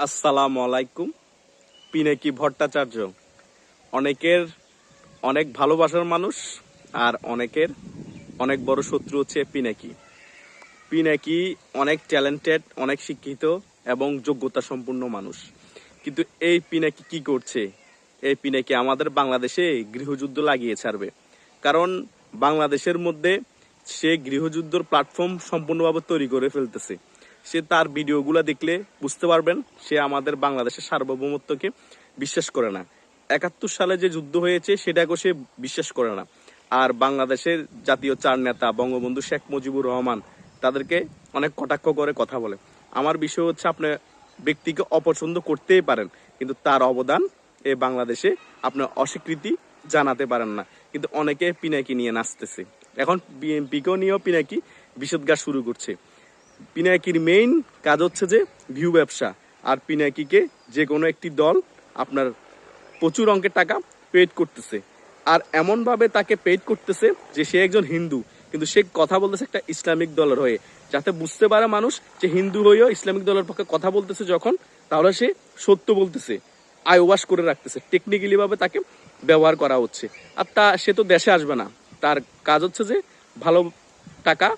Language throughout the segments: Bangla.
আসসালামু আলাইকুম। পিনাকি ভট্টাচার্য? অনেকের অনেক ভালোবাসার মানুষ আর অনেকের অনেক বড় শত্রু হচ্ছে পিনাকি পিনাকি অনেক ট্যালেন্টেড অনেক শিক্ষিত এবং যোগ্যতা সম্পন্ন মানুষ। কিন্তু এই পিনাকি কি করছে? এই পিনাকি আমাদের বাংলাদেশে গৃহযুদ্ধ লাগিয়ে ছাড়বে? কারণ বাংলাদেশের মধ্যে সে গৃহযুদ্ধর প্ল্যাটফর্ম সম্পূর্ণভাবে তৈরি করে ফেলতেছে। সে তার ভিডিওগুলো দেখলে বুঝতে পারবেন সে আমাদের বাংলাদেশের সার্বভৌমত্বকে বিশ্বাস করে না। একাত্তর সালে যে যুদ্ধ হয়েছে, সেটাকেও সে বিশ্বাস করে না। আর বাংলাদেশের জাতীয় চার নেতা বঙ্গবন্ধু শেখ মুজিবুর রহমান তাদেরকে অনেক কটাক্ষ করে কথা বলে। আমার বিষয় হচ্ছে, আপনি ব্যক্তিকে অপছন্দ করতেই পারেন, কিন্তু তার অবদান এ বাংলাদেশে আপনার অস্বীকৃতি জানাতে পারেন না। কিন্তু অনেকে পিনাকি নিয়ে নাচতেছে। এখন বিএনপিকেও নিয়েও পিনাকি, বিষদগার শুরু করছে। পিনাকির মেইন কাজ হচ্ছে যে ভিউ ব্যবসা। আর পিনাকিকে যে কোনো একটি দল আপনার প্রচুর অঙ্কের টাকা পেড করতেছে। আর এমনভাবে তাকে পেড করতেছে যে সে একজন হিন্দু, কিন্তু সে কথা বলতেছে একটা ইসলামিক দলের হয়ে। যাতে বুঝতে পারে মানুষ যে হিন্দু হয়েও ইসলামিক দলের পক্ষে কথা বলতেছে যখন, তাহলে সে সত্য বলতেছে আয়োবাস করে রাখতেছে। টেকনিক্যালি ভাবে তাকে ব্যবহার করা হচ্ছে। আর তা, সে তো দেশে আসবে না। তার কাজ হচ্ছে যে ভালো টাকা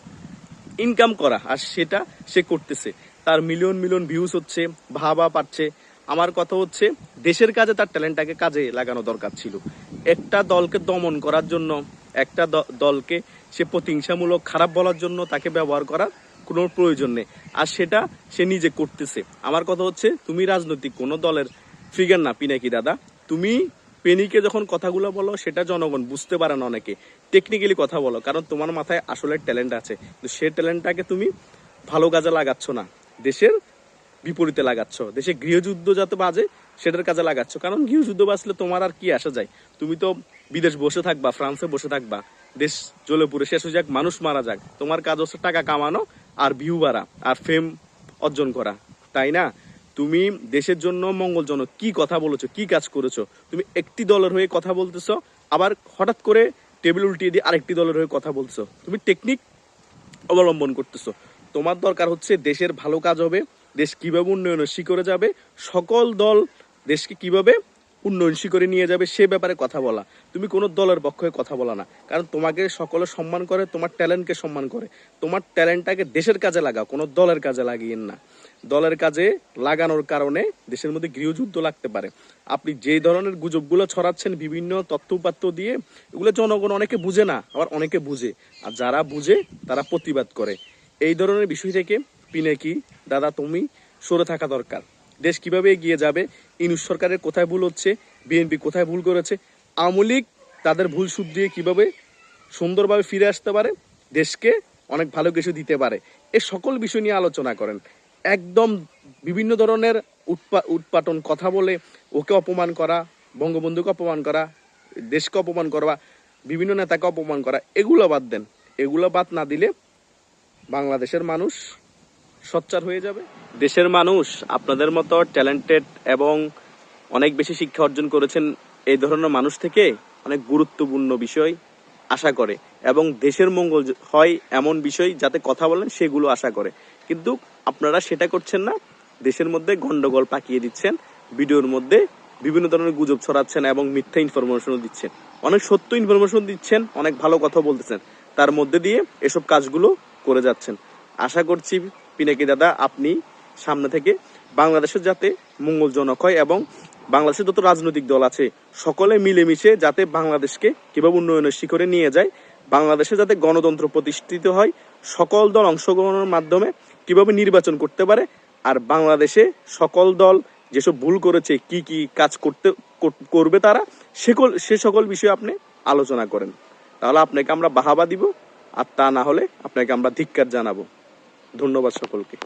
ইনকাম করা, আর সেটা সে করতেছে। তার মিলিয়ন মিলিয়ন ভিউজ হচ্ছে, ভাবা পাচ্ছে আমার কথা হচ্ছে, দেশের কাজে তার ট্যালেন্টটাকে কাজে লাগানো দরকার ছিল। একটা দলকে দমন করার জন্য, একটা দলকে সে প্রতিহিংসামূলক, খারাপ বলার জন্য তাকে ব্যবহার করার কোনো প্রয়োজন নেই। আর সেটা সে নিজে করতেছে। আমার কথা হচ্ছে, তুমি রাজনৈতিক, কোনো দলের ফিগার না, পিনাকি দাদা। তুমি পেনিকে যখন কথাগুলো বলো, সেটা জনগণ বুঝতে পারে না অনেকে। টেকনিক্যালি কথা বলো, কারণ তোমার মাথায় আসলে ট্যালেন্ট আছে। কিন্তু সে ট্যালেন্টটাকে তুমি ভালো কাজে লাগাচ্ছ না। দেশের বিপরীতে লাগাচ্ছ। দেশে গৃহযুদ্ধ যাতে বাজে, সেটার কাজে লাগাচ্ছ। কারণ গৃহযুদ্ধ বাজলে তোমার আর কি আসা যায়? তুমি তো বিদেশ বসে থাকবা, ফ্রান্সে বসে থাকবা। দেশ জ্বলে পুরে শেষ হয়ে যাক, মানুষ মারা যাক। তোমার কাজ হচ্ছে টাকা কামানো আর ভিউ বাড়া, আর ফেম অর্জন করা। তাই না? তুমি দেশের জন্য মঙ্গলজনক। কি কথা বলেছ? কি কাজ করেছ? তুমি একটি দলের হয়ে কথা বলতেছো, আবার হঠাৎ করে টেবিল উল্টিয়ে দিয়ে আরেকটি দলের হয়ে কথা বলছো। তুমি টেকনিক অবলম্বন করতেছো। তোমার দরকার হচ্ছে দেশের ভালো কাজ হবে, দেশ কীভাবে উন্নয়নের শিখরে যাবে, সকল দল দেশকে কীভাবে উন্নয়ন করে নিয়ে যাবে, সে ব্যাপারে কথা বলা। তুমি কোনো দলের পক্ষে কথা বলা না। কারণ তোমাকে সকলে সম্মান করে, তোমার ট্যালেন্টকে সম্মান করে। তোমার ট্যালেন্টটাকে দেশের কাজে লাগাও, কোনো দলের কাজে লাগিয়েন না। দলের কাজে লাগানোর কারণে দেশের মধ্যে গৃহযুদ্ধ লাগতে পারে। আপনি যেই ধরনের গুজবগুলো ছড়াচ্ছেন, বিভিন্ন তথ্য উপাত্ত দিয়ে, এগুলো জনগণ অনেকে বুঝে না, আবার অনেকে বুঝে। আর যারা বুঝে, তারা প্রতিবাদ করে। এই ধরনের বিষয় থেকে পিনাকি, দাদা, তুমি সরে থাকা দরকার। দেশ কীভাবে এগিয়ে যাবে? ইনুস সরকারের কোথায় ভুল হচ্ছে? বিএনপি কোথায় ভুল করেছে? আওয়ামী তাদের ভুল শুধরিয়ে কীভাবে সুন্দরভাবে ফিরে আসতে পারে? দেশকে অনেক ভালো কিছু দিতে পারে। এ সকল বিষয় নিয়ে আলোচনা করেন। একদম বিভিন্ন ধরনের উৎপা- উৎপাটন কথা বলে ওকে অপমান করা, বঙ্গবন্ধুকে অপমান করা, দেশকে অপমান করা, বিভিন্ন নেতাকে অপমান করা, এগুলো বাদ দেন। এগুলো বাদ না দিলে বাংলাদেশের মানুষ সোচ্চার হয়ে যাবে। দেশের মানুষ আপনাদের মতো ট্যালেন্টেড এবং অনেক বেশি শিক্ষা অর্জন করেছেন এই ধরনের মানুষ থেকে অনেক গুরুত্বপূর্ণ বিষয় আশা করে এবং দেশের মঙ্গল হয় এমন বিষয় যাতে কথা বলেন সেগুলো আশা করে। কিন্তু আপনারা সেটা করছেন না। দেশের মধ্যে গন্ডগোল পাকিয়ে দিচ্ছেন। ভিডিওর মধ্যে বিভিন্ন ধরনের গুজব ছড়াচ্ছেন এবং মিথ্যা ইনফরমেশনও দিচ্ছেন। অনেক সত্য ইনফরমেশন দিচ্ছেন, অনেক ভালো কথা বলতেছেন। তার মধ্যে দিয়ে এসব কাজগুলো করে যাচ্ছেন। আশা করছি পিনাকি দাদা? আপনি সামনে থেকে বাংলাদেশের যাতে মঙ্গলজনক হয় এবং বাংলাদেশের যত রাজনৈতিক দল আছে, সকলে মিলেমিশে যাতে বাংলাদেশকে কীভাবে উন্নয়নের শিখরে নিয়ে যায়, বাংলাদেশে যাতে গণতন্ত্র প্রতিষ্ঠিত হয়, সকল দল অংশগ্রহণের মাধ্যমে কীভাবে নির্বাচন করতে পারে, আর বাংলাদেশে সকল দল যেসব ভুল করেছে, কি কি কাজ করতে করবে তারা, সেকল, সে সকল বিষয়ে আপনি আলোচনা করেন। তাহলে আপনাকে আমরা বাহাবা দিব, আর তা না হলে আপনাকে আমরা ধিক্কার জানাব। ধন্যবাদ সকলকে।